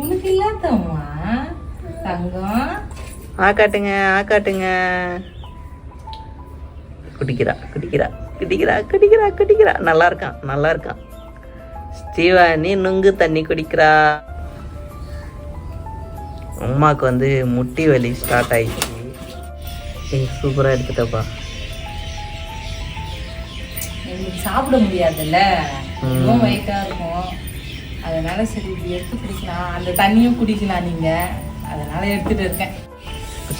உனக்கு இல்லாதம்மா தங்கம். ஆ காட்டுங்க ஆ காட்டுங்க. குடிக்கிறா குடிக்கிறா குடிக்கிறா குடிக்கிறா குடிக்கிறா. நல்லா இருக்கான் நல்லா இருக்கான். ஸ்டீவானி நுங்கு தண்ணி குடிக்கிறா. அம்மாவுக்கு வந்து முட்டி வலி ஸ்டார்ட் ஆயிடுச்சு. ஏய் சூப்பராக எடுத்துட்டப்பா. சாப்பிட முடியாதுல்ல? ம். ரொம்ப வெயிட்டா இருக்கும். அதனால சரி இது எடுத்து குடிக்கலாம். அந்த தண்ணியும் குடிக்கலாம் நீங்க. அதனால எடுத்துட்டு இருக்கேன்.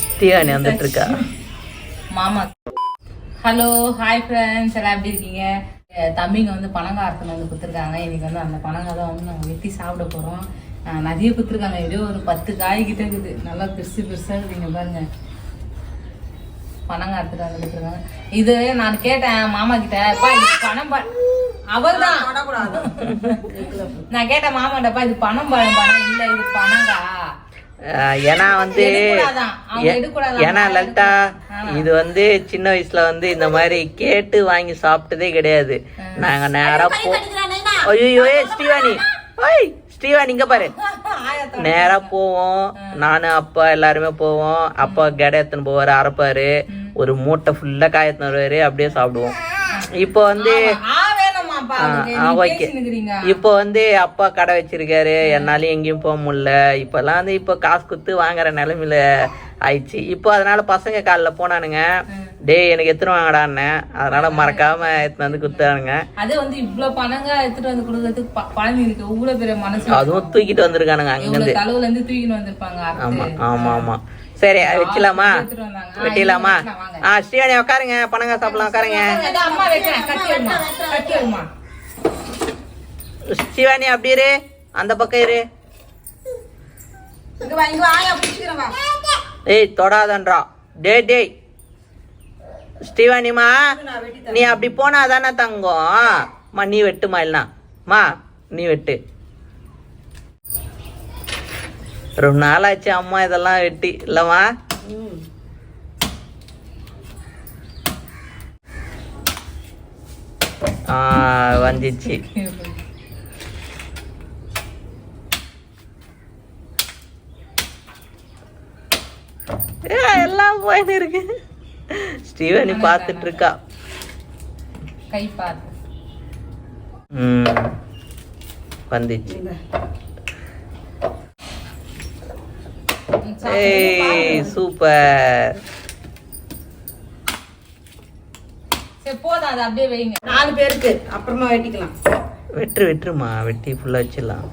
ஸ்டீவானி வந்துட்டு இருக்கா மாமா. ஹலோ ஹாய் ஃப்ரெண்ட்ஸ் எல்லாம் எப்படி இருக்கீங்க? தம்பிங்க வந்து பனங்காரத்தில் வந்து கொடுத்துருக்காங்க. இன்னைக்கு வந்து அந்த பனங்காய் தான் வந்து நாங்கள் வெட்டி சாப்பிட போகிறோம் நிறைய கொடுத்துருக்காங்க. எப்படியோ ஒரு பத்து காய் கிட்ட இருக்குது. நல்லா பெருசு பெருசாக இருக்குதுங்க பாருங்க. வந்து கொடுத்துருக்காங்க இது நான் கேட்டேன் மாமா கிட்ட "அப்பா, இது பனம் ப அவர் தான் நான் கேட்டேன் மாமாட்டப்பா இது பனம் பழம் பழம் இல்லை இது பனங்கா ஆஹ் ஏன்னா வந்து. ஏன்னா லலிதா இது வந்து சின்ன வயசுல வந்து இந்த மாதிரி கேட்டு வாங்கி சாப்பிட்டதே கிடையாது. நாங்க நேரா போ ஐயோ ஸ்ரீவாணி. ஓய் ஸ்ரீவாணி இங்க பாரு. நேரா போவோம். நானு அப்பா எல்லாருமே போவோம். அப்பா கடை எடுத்துன்னு போவாரு அரைப்பாரு. ஒரு மூட்டை ஃபுல்லா காய எடுத்துன்னு வருவாரு. அப்படியே சாப்பிடுவோம். இப்போ வந்து ஓகே. இப்போ வந்து அப்பா கடை வச்சிருக்காரு. என்னாலயும் எங்கேயும் போக முடியல. இப்பெல்லாம் வந்து இப்போ காசு கொடுத்து வாங்குற நிலைமையில ஆயிடுச்சு. இப்போ அதனால பசங்க காலைல போனானுங்க. டேய் எனக்கு எத்தனை வாங்கடான்னு அதனால மறக்காம எடுத்துன்னு வந்து கொடுத்தானுங்க அது வந்து இவ்ளோ பணங்க எடுத்துட்டு வந்து கொடுக்கறதுக்கு பழனி இருக்கு. இவ்வளவு பெரிய மனசு அதுவும் தூக்கிட்டு வந்திருக்கானுங்க அங்கிருந்து. இவ்வளவு தலைவுல இருந்து தூக்கின்னு வந்திருப்பாங்க ஆமா. ஆமா ஆமா. சரி வச்சிடலாமா வெட்டிடலாமா. ஆ ஸ்ரீவாணி உட்காருங்க பணங்க சாப்பிடலாம் உட்காருங்க ஸ்ரீவாணி அப்படி இரு. அந்த பக்கம் இரு. ஏய் தொடாதன்றா. டேய் டேய். ஸ்ரீவாணிமா நீ அப்படி போனா தானே தங்கம்? மா நீ வெட்டுமா இல்லைனா மா நீ வெட்டு. ரொம்ப நாளாச்சு அம்மா இதெல்லாம் வெட்டி. இல்லம்மா. ஆ வந்துச்சு. எல்லாம் போயின்னு இருக்கு. ஸ்ரீவாணி பார்த்துட்டு இருக்கா கை பார்த்து ம். வந்துச்சு. ஏய் சூப்பர். போதும் அது அப்படியே வைங்க. நாலு பேருக்கு அப்புறமா வெட்டிக்கலாம். வெட்டு வெட்டுருமா வெட்டி ஃபுல்லாக வச்சிடலாம்.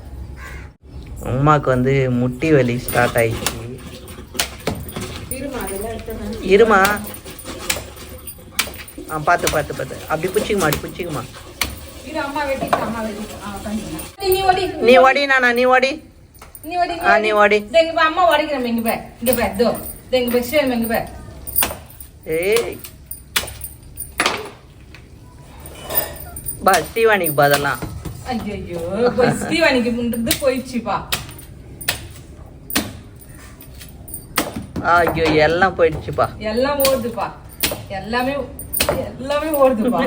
அம்மாவுக்கு வந்து முட்டி வலி ஸ்டார்ட் ஆயிடுச்சு. இருமா? ஆ பார்த்து பார்த்து பார்த்து. அப்படி பிடிச்சிக்குமா அப்படி பிடிச்சிக்குமா நீ ஓடி. நானா நீ ஓடி. நீ ஓடி ஆ நீ ஓடி. அம்மா உடைக்கிறேன் இங்க பே இங்க பே இதோ. இங்க பே சிவம் இங்க பே ஏய். பா ஸ்ரீவாணிக்கு பதிலாம் ஐயோ முன்றது போயிடுச்சுப்பா ஐயோ எல்லாம் போயிடுச்சுப்பா எல்லாம் ஓடுதுப்பா. எல்லாமே எல்லாமே ஓடுதுப்பா.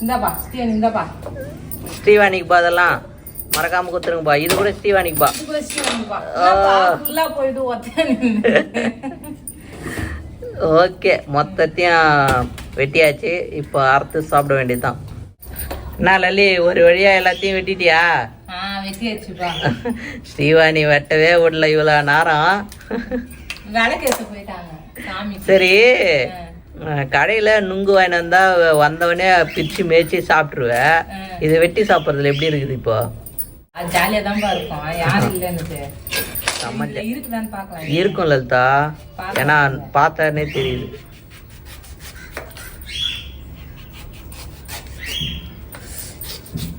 இந்தாப்பா ஸ்ரீவாணி இந்தாப்பா. ஸ்ரீவாணிக்கு பதிலாம் மறக்காம கொடுத்துருங்கப்பா. இது கூட ஸ்ரீவாணிப்பா ஆ. ஃபுல்லா. ஓகே மொத்தத்தையும் வெட்டியாச்சு. இப்போ அறுத்து சாப்பிட வேண்டியதுதான். என்ன லலி ஒரு வழியா எல்லாத்தையும் வெட்டிட்டியா? ஸ்ரீவாணி வெட்டவே விடல இவ்வளோ நேரம். போயிட்டாங்க. சரி. கடையில் நுங்கு வாங்கிட்டு வந்தா வந்தவொடனே பிரித்து மேய்ச்சி சாப்பிட்ருவேன் இது வெட்டி சாப்பிட்றதுல எப்படி இருக்குது இப்போ? தான்ப்பா இருக்கும். யாரும் இல்லைன்னு இருக்கும் லலிதா. ஏன்னா பார்த்தானே தெரியுது.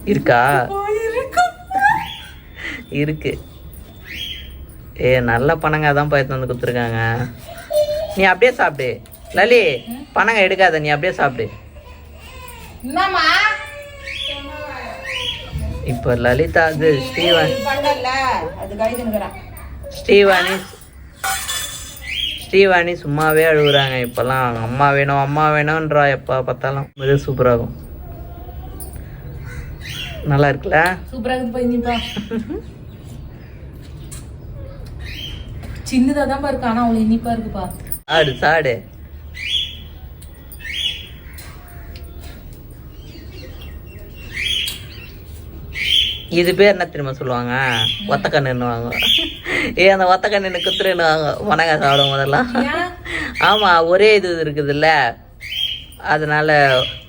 இருக்கா? இருக்கு. ஏ நல்ல பணங்க தான் போய் வந்து கொடுத்துருக்காங்க. நீ அப்படியே சாப்பிடு. லலி பணங்க எடுக்காத நீ அப்படியே சாப்பிடு. இப்போ லலிதா அது ஸ்ரீவாணி ஸ்ரீவாணி ஸ்ரீவாணி சும்மாவே அழுகுறாங்க. இப்போல்லாம் அம்மா வேணும் அம்மா வேணும்ன்றா. எப்போ பார்த்தாலும் இது சூப்பராகும் நல்லா இருக்குல்ல? சூப்பரா இருக்குப்பா இனிப்பா சின்னதா தான் இருக்கு ஆனா அவ்வளவு இனிப்பா இருக்குப்பா. சாடு சாடு. இது பேர் என்ன தெரியுமா சொல்லுவாங்க? ஒத்த கண்ணுன்னுவாங்க ஏ அந்த ஒத்த கண்ணு குத்துருன்னுவாங்க வணக்கம் சாப்பிடும் போதெல்லாம் ஆமா ஒரே இது இருக்குதுல்ல. அதனால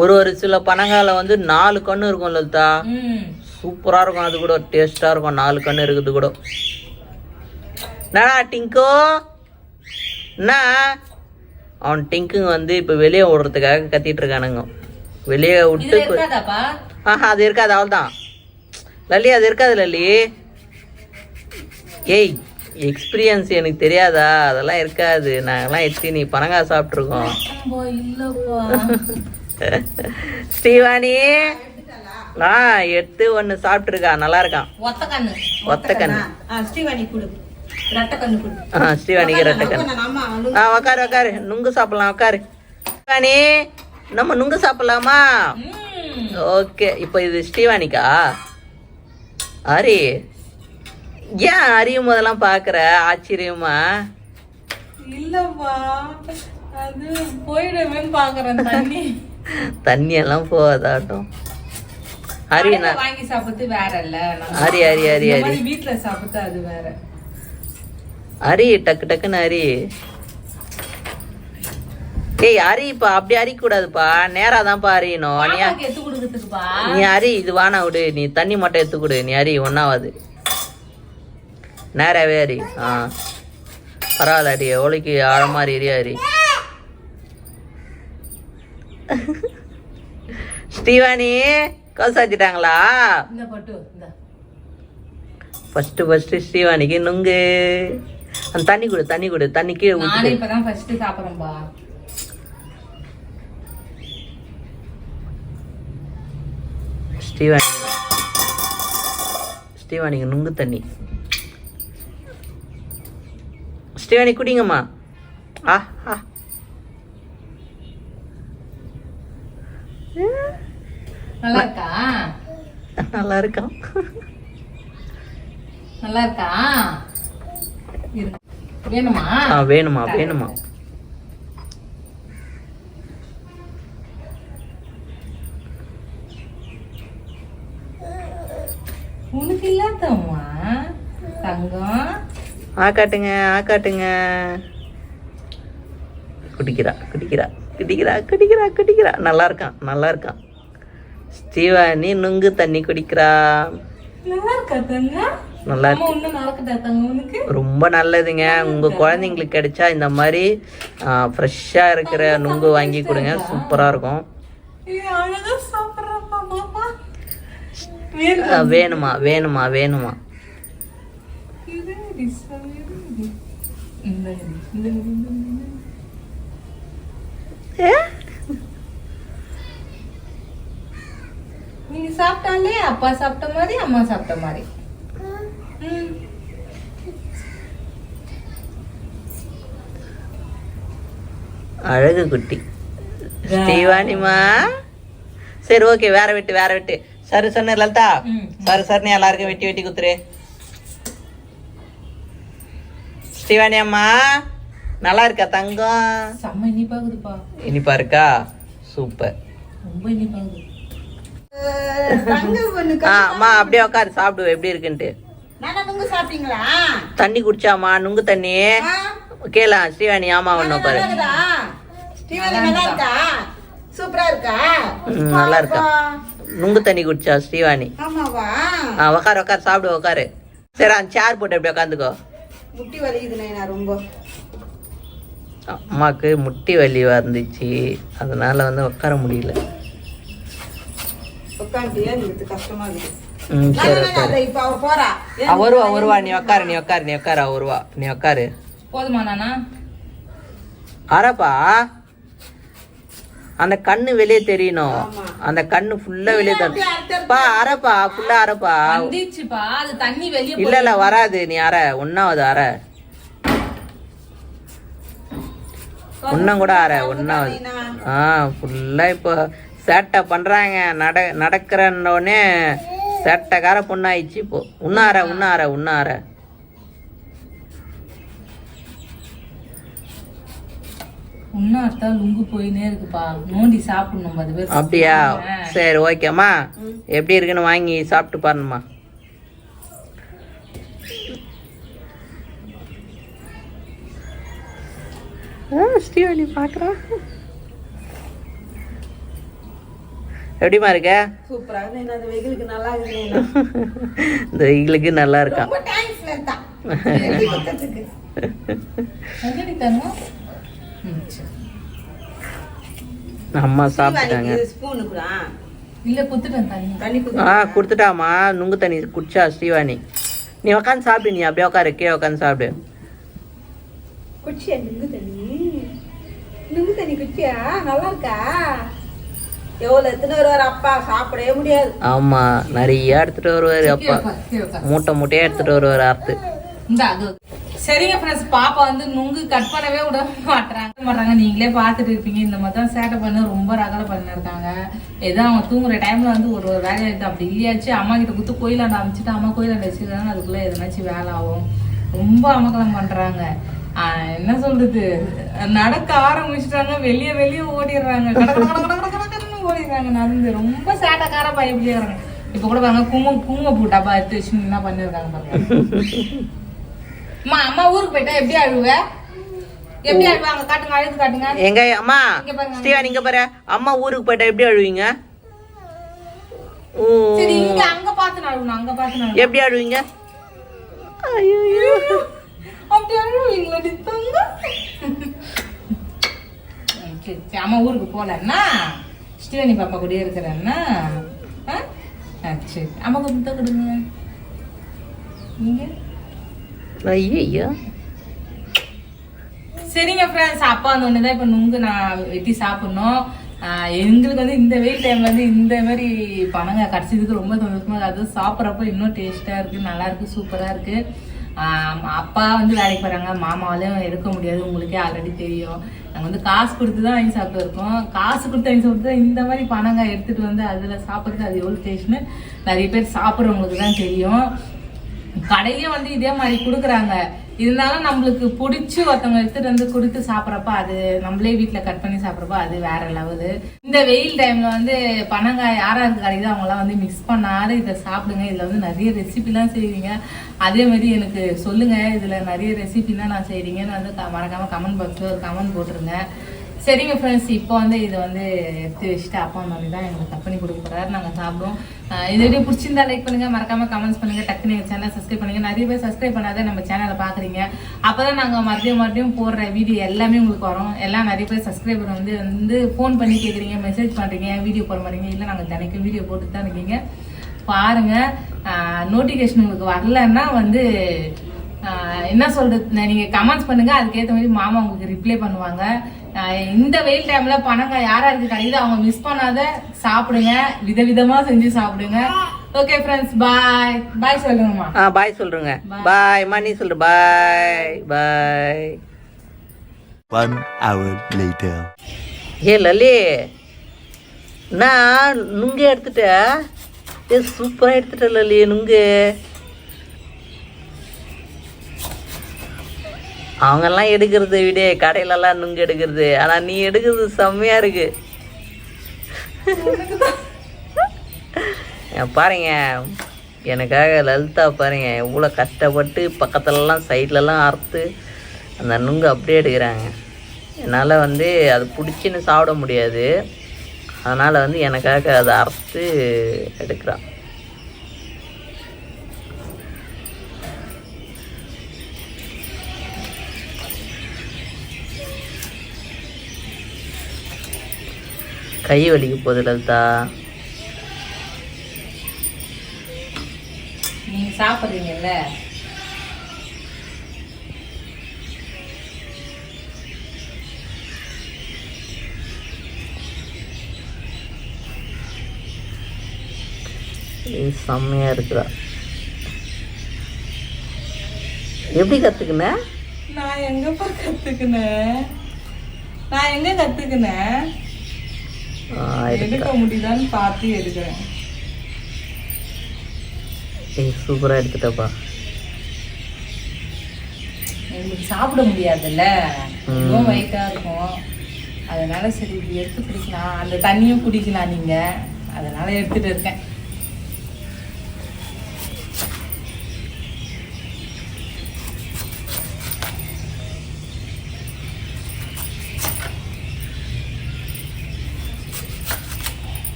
ஒரு ஒரு சில பனங்கால வந்து நாலு கண்ணு இருக்கும் லலிதா. ம் சூப்பரா இருக்கும் அது கூட. டேஸ்டா இருக்கும். நாலு கண்ணு இருக்குது கூட. டிங்கோ? என்ன? அவன் டிங்குங்க வந்து இப்போ வெளியே விடுறதுக்காக கத்திட்டு இருக்கானுங்க வெளியே விட்டு ஆஹா அது இருக்காது அவள் தான் லல்லி அது இருக்காது லல்லி. ஏய் எக்ஸ்பீரியன்ஸ் எனக்கு தெரியாதா? அதெல்லாம் இருக்காது. நாங்கெல்லாம் எத்தி நீ பனங்காய் சாப்பிட்ருக்கோம் ஸ்ரீவாணி ஆ எடுத்து ஒன்று சாப்பிட்ருக்கா நல்லா இருக்கான். ஒத்த கண்ணு ஒத்த கண்ணு ஆ, ஸ்ரீவாணி கொடு. ஸ்ரீவாணிக்கு ரெட்டை கண்ணு ஆ உக்காரு உக்காரு. நுங்கு சாப்பிடலாம் உக்காரு. ஸ்ரீவாணி நம்ம நுங்கு சாப்பிடலாமா? ஓகே இப்போ இது ஸ்ரீவாணிக்கா? ஹரி ஏன் அறியும் போதெல்லாம் பார்க்குற? ஆச்சரியமா? இல்லப்பா அது போயிடுவேன்னு பாக்குறேன் தண்ணி. தண்ணி எல்லாம் போகாதாட்டும். ஹரி வாங்கி சாப்பிட்டு வேற இல்ல ஹரி ஹரி ஹரி ஹரி வீட்ல சாப்பிட்டு அது வேற. ஹரி டக்கு டக்குன்னு ஹரி ஏய் ஹரி இப்போ அப்படி அரிக்க கூடாதுப்பா நேரா தான்ப்பா அறியணும் நீ அரி இது வானா விடு. நீ தண்ணி மட்டும் எடுத்து கொடு. நீ அரி ஒன்றாவது நேராவே அரி. ஆ. பரவாயில்ல அடி எவ்வளோக்கு ஆழமாக எரியா அரி? ஸ்ரீவாணி கோசாச்சிட்டாங்களா ஃபஸ்ட்டு ஃபஸ்ட்டு ஸ்ரீவாணிக்கு நுங்கு. அந்த தண்ணி கொடு தண்ணி கொடு தண்ணி கீழே நானே ஊற்றிட்டு இப்பதான் ஃபர்ஸ்ட் சாப்பிடுறேன்பா. ஸ்ரீவாணி ஸ்ரீவாணிக்கு நுங்கு தண்ணி. ஸ்ரீவாணி குடிங்கம்மா. ஆ ஆ. நல்லா இருக்கா நல்லா இருக்கான் நல்லா இருக்கா இரு. வேணுமா? வேணுமா வேணுமா. உனக்கு இல்லாதம்மா தங்கம். ஆ காட்டுங்க ஆ காட்டுங்க. குடிக்கிறா குடிக்கிறா குடிக்கிறா குடிக்கிறா குடிக்கிறா. நல்லா இருக்கான் நல்லா இருக்கான். ஸ்ரீவாணி நுங்கு தண்ணி குடிக்கிறா. நல்லா இருக்கா தங்கம்? நல்லா ரொம்ப நல்லதுங்க. உங்கள் குழந்தைங்களுக்கு கிடைச்சா இந்த மாதிரி ஃப்ரெஷ்ஷாக இருக்கிற நுங்கு வாங்கி கொடுங்க. சூப்பராக இருக்கும். வேணுமா வேணுமா வேணுமா? நீங்க சாப்பிட்டாலே அப்பா சாப்பிட்ட மாதிரி அம்மா சாப்பிட்ட மாதிரி. அழகு குட்டி. ஸ்ரீவாணிமா சரி ஓகே வேற வெட்டு வேற வெட்டு. சரி சொன்ன லலிதா. சரி சரின்னு எல்லாருக்கும் வெட்டி வெட்டி குத்துரு. ஸ்ரீவாணி அம்மா நல்லா இருக்கா தங்கம்? செம்ம இனிப்பா இருக்கா? சூப்பர். ரொம்ப ஆ அம்மா அப்படியே உட்காரு சாப்பிடு எப்படி இருக்குன்ட்டு. தண்ணி குடிச்சாமா? நுங்கு தண்ணி? கேலாம் ஸ்ரீவாணி ஆமா நல்லா பாரு நல்லா இருக்கா? சூப்பரா இருக்கா? ம், நல்லா இருக்கா? நுங்கு தண்ணி குடிச்சா ஸ்ரீவாணி. ஆ உக்காரு உக்காரு சாப்பிடு உக்காரு. சரி அந்த சேர் போட்டு அப்படியே உட்காந்துக்கோ முட்டி வலிக்குது நான் ரொம்ப. அம்மாவுக்கு முட்டி வலி வந்துச்சு. அதனால வந்து உட்கார முடியல. உட்காந்து கஷ்டமா இருக்குது. அவ வருவா வருவா. நீ உட்காரு நீ உட்காரு நீ உட்காரு அவ வருவா. நீ உட்காரு. போதுமா நானா? அரப்பா அந்த கண்ணு வெளியே தெரியணும். அந்த கண்ணு ஃபுல்லா வெளியே தெரியணும். பா அரப்பா ஃபுல்லா அரப்பா. வந்துச்சுப்பா அது தண்ணி வெளியே இல்ல இல்ல வராது. நீ அற ஒன்னாவது அற ஒன்னும் கூட அற ஒன்னாவது ஆ ஃபுல்லா இப்போ சேட்டை பண்ணுறாங்க நட நடக்கிறன்னொடனே சேட்டைக்கார பொண்ணாயிடுச்சு இப்போ. சாப்பிடணும் அது பேர். அப்படியா? சரி ஓகேம்மா. எப்படி இருக்குன்னு வாங்கி சாப்பிட்டு பாருங்கம்மா. ஸ்ரீவலி பார்க்குறான் எப்படிம்மா இருக்க? இந்த வெயிலுக்கு நல்லா இருக்கான். அம்மா சாப்பிட்டாங்க ஆ கொடுத்துட்டாம்மா. நுங்கு தண்ணி குடிச்சா ஸ்ரீவாணி. நீ உட்காந்து சாப்பிடு நீ அப்படியே உட்காரு கீழே உட்காந்து சாப்பிடு. குச்சியா நுங்கு தண்ணி? நுங்கு தண்ணி குச்சியா நல்லா இருக்கா? எவ்வளோ எத்தனை வருவார் அப்பா? சாப்பிடவே முடியாது. ஆமா நிறைய எடுத்துட்டு வருவாரு அப்பா. மூட்டை மூட்டையா எடுத்துட்டு வருவாரு அது. சரிங்க ஃப்ரெண்ட்ஸ் பாப்பா வந்து நுங்கு கட் பண்ணவே விட மாட்டாங்க மாட்டாங்க நீங்களே பார்த்துட்டு இருப்பீங்க. இந்த மாதிரி தான் சேட்டை பண்ண ரொம்ப ரகலை பண்ணிருக்காங்க. ஏதோ அவங்க தூங்குற டைம்ல வந்து ஒரு ஒரு வேலையை எடுத்து அப்படி இல்லையாச்சு அம்மா கிட்ட குத்து கோயிலாண்ட அமைச்சிட்டு அம்மா கோயிலாண்ட வச்சிருக்காங்க அதுக்குள்ள எதனாச்சும் வேலை ஆகும். ரொம்ப அமக்கலம் பண்றாங்க. ஆஹ் என்ன சொல்றது? நடக்க ஆரம்பிச்சிட்டாங்க. வெளியே வெளியே ஓடிடுறாங்க. ஓடிடுறாங்க நடந்து. ரொம்ப சேட்டைக்கார பயப்படியாங்க இப்ப கூட பாருங்க குங்குமம் குங்குமப்பூ டப்பா எடுத்து வச்சு என்ன பண்ணிருக்காங்க பாருங்க. அம்மா அம்மா ஊருக்கு போயிட்டா எப்படி அழுவ? எப்படி அழுவாங்க காட்டுங்க அழுது காட்டுங்க. எங்க அம்மா. ஸ்ரீவாணி இங்க பாரு. அம்மா ஊருக்கு போயிட்டா எப்படி அழுவீங்க? சரி இங்க அங்க பாத்து அழுவணும் அங்க அழுவணும் எப்படி அழுவீங்க? ஐயோ. அப்படி அழுவீங்களா தங்க? சரி அம்மா ஊருக்கு போலன்னா ஸ்ரீவனி பாப்பா கூட இருக்கிறேன்னா சரி அம்மாக்கு முட்டை கொடுங்க நீங்க ஐயோ சரிங்க ஃப்ரெண்ட்ஸ் அப்பா வந்து ஒன்று தான் இப்போ நுங்கு நான் வெட்டி சாப்பிட்ணும் எங்களுக்கு வந்து இந்த வெயில் டைம்ல வந்து இந்த மாதிரி பனங்க கடிச்சதுக்கு ரொம்ப சந்தோஷமா இருக்கு அது சாப்பிட்றப்ப இன்னும் டேஸ்டா இருக்கு நல்லா இருக்கு சூப்பரா இருக்கு ஆஹ் அப்பா வந்து வேலைக்கு போகிறாங்க மாமாவாலையும் எடுக்க முடியாது உங்களுக்கே ஆல்ரெடி தெரியும். நாங்கள் வந்து காசு கொடுத்து தான் வாங்கி சாப்பிட்டு இருக்கோம். காசு கொடுத்து வாங்கி சாப்பிட்டு இந்த மாதிரி பணங்க எடுத்துகிட்டு வந்து அதில் சாப்பிட்றது அது எவ்வளோ டேஸ்ட்னு நிறைய பேர் சாப்பிட்றவங்களுக்கு தான் தெரியும். கடையிலயும் வந்து இதே மாதிரி கொடுக்குறாங்க. இருந்தாலும் நம்மளுக்கு பிடிச்சி ஒருத்தவங்க எடுத்துட்டு வந்து கொடுத்து சாப்பிட்றப்ப அது நம்மளே வீட்டில் கட் பண்ணி சாப்பிட்றப்ப அது வேற லெவலு. இந்த வெயில் டைம்ல வந்து பனங்காய் யாராருக்கு கிடைக்குதோ அவங்களாம் வந்து மிக்ஸ் பண்ணாத இதை சாப்பிடுங்க. இதில் வந்து நிறைய ரெசிபிலாம் செய்வீங்க. அதே மாதிரி எனக்கு சொல்லுங்க. இதில் நிறைய ரெசிபிலாம் நான் செய்றீங்கன்னு வந்து மறக்காம கமெண்ட் பாக்ஸில் ஒரு கமெண்ட் போட்டுருங்க. சரிங்க ஃப்ரெண்ட்ஸ் இப்போ வந்து இதை வந்து எடுத்து வச்சுட்டு அப்பா மம்மி தான் எங்களுக்கு கட் பண்ணி கொடுக்க போகிறாரு நாங்கள் சாப்பிடுவோம். இது வீடியோ பிடிச்சிருந்தா லைக் பண்ணுங்க மறக்காம கமெண்ட்ஸ் பண்ணுங்க. டக்குனு எங்கள் சேனலை சப்ஸ்கிரைப் பண்ணுங்க. நிறைய பேர் சப்ஸ்கிரைப் பண்ணாத நம்ம சேனலை பார்க்குறீங்க. அப்போ தான் நாங்கள் மறுபடியும் மறுபடியும் போடுற வீடியோ எல்லாமே உங்களுக்கு வரும். எல்லாம் நிறைய பேர் சப்ஸ்கிரைபர் வந்து வந்து ஃபோன் பண்ணி கேட்குறீங்க மெசேஜ் பண்ணுறீங்க வீடியோ போட மாட்டீங்க. இல்லை நாங்கள் தினைக்கும் வீடியோ போட்டு தான் இருக்கீங்க. பாருங்க நோட்டிஃபிகேஷன் உங்களுக்கு வரலன்னா வந்து என்ன சொல்றது நீங்க கமெண்ட்ஸ் பண்ணுங்க. அதுக்கேற்ற மாதிரி மாமா உங்களுக்கு ரிப்ளை பண்ணுவாங்க. இந்த வெயில் டைம்ல பணங்க யாரா இருக்கு கிடைக்குது அவங்க மிஸ் பண்ணாத சாப்பிடுங்க. விதவிதமா செஞ்சு சாப்பிடுங்க. ஓகே ஃப்ரெண்ட்ஸ் பாய் பாய் சொல்லுங்கம்மா. ஆ பாய் சொல்றேங்க. பாய் மணி சொல்ற பாய் பாய் One hour later. ஏ லலி நான் நுங்கு எடுத்துட்ட ஏ சூப்பராக எடுத்துட்ட லலி நுங்கு. அவங்கெல்லாம் எடுக்கிறது விடே கடையிலலாம் நுங்கு எடுக்கிறது. ஆனால் நீ எடுக்கிறது செம்மையா இருக்கு. ஏன் பாருங்க. எனக்காக லலிதா பாருங்க. எவ்வளோ கஷ்டப்பட்டு பக்கத்துலலாம் சைட்லலாம் அறுத்து அந்த நுங்கு அப்படியே எடுக்கிறாங்க. என்னால் வந்து அது பிடிச்சின்னு சாப்பிட முடியாது. அதனால் வந்து எனக்காக அதை அறுத்து எடுக்கிறான். கை வலிக்க போகுது லலிதா. நீங்க சாப்பிடுறீங்கல்ல? செம்மையா இருக்குடா. எப்படி கற்றுக்குன நான் எங்கப்பா கத்துக்கினேன் நான் எங்க எடுத்துட்டா எடுக்க முடியுதான்னு பார்த்து எடுக்கிறேன். ஏய் சூப்பராக எடுத்துட்டப்பா. எங்களுக்கு சாப்பிட முடியாதுல்ல. இன்னும் வயிற்றா இருக்கும். அதனால சரி இப்படி எடுத்து குடிக்கலாம். அந்த தண்ணியும் குடிக்கலாம் நீங்க. அதனால எடுத்துட்டு இருக்கேன்.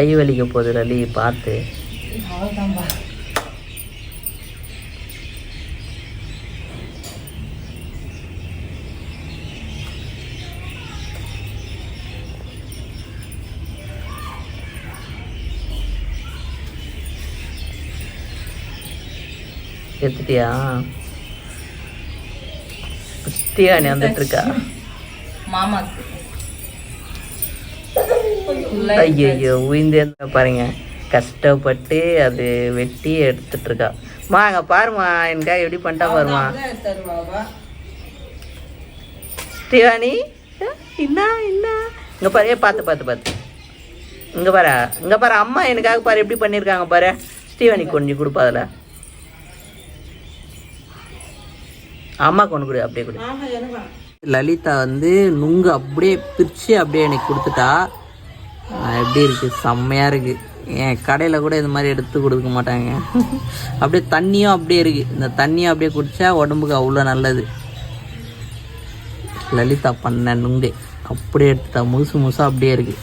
கை வலிக்க போகுது ரலி பார்த்து. எடுத்துட்டியா? நீ வந்துட்டு இருக்கா மாமாக்கு ஐயோ உயிந்தே பாருங்க. கஷ்டப்பட்டு அது வெட்டி எடுத்துட்டு இருக்கா மா அங்க பாருமா எனக்காக எப்படி பண்ணிட்டா பாருமா. ஸ்ரீவாணி என்ன என்ன இங்க பாரு பார்த்து பார்த்து பார்த்து. இங்க பாரு இங்க பாரு அம்மா எனக்காக பாரு எப்படி பண்ணியிருக்காங்க பாரு. ஸ்ரீவாணி கொஞ்சம் கொடுப்பா அதில். அம்மா கொண்டு கொடு அப்படியே கொடு. லலிதா வந்து நுங்கு அப்படியே பிரித்து அப்படியே எனக்கு கொடுத்துட்டா. எப்படி இருக்குது செம்மையாக இருக்குது என் கடையில் கூட இது மாதிரி எடுத்து கொடுக்க மாட்டாங்க. அப்படியே தண்ணியும் அப்படியே இருக்குது இந்த தண்ணியும் அப்படியே குடித்தா உடம்புக்கு அவ்வளோ நல்லது. லலிதா பண்ண நுங்கே. அப்படியே எடுத்துட்டா முழுசு முழுசாக அப்படியே இருக்குது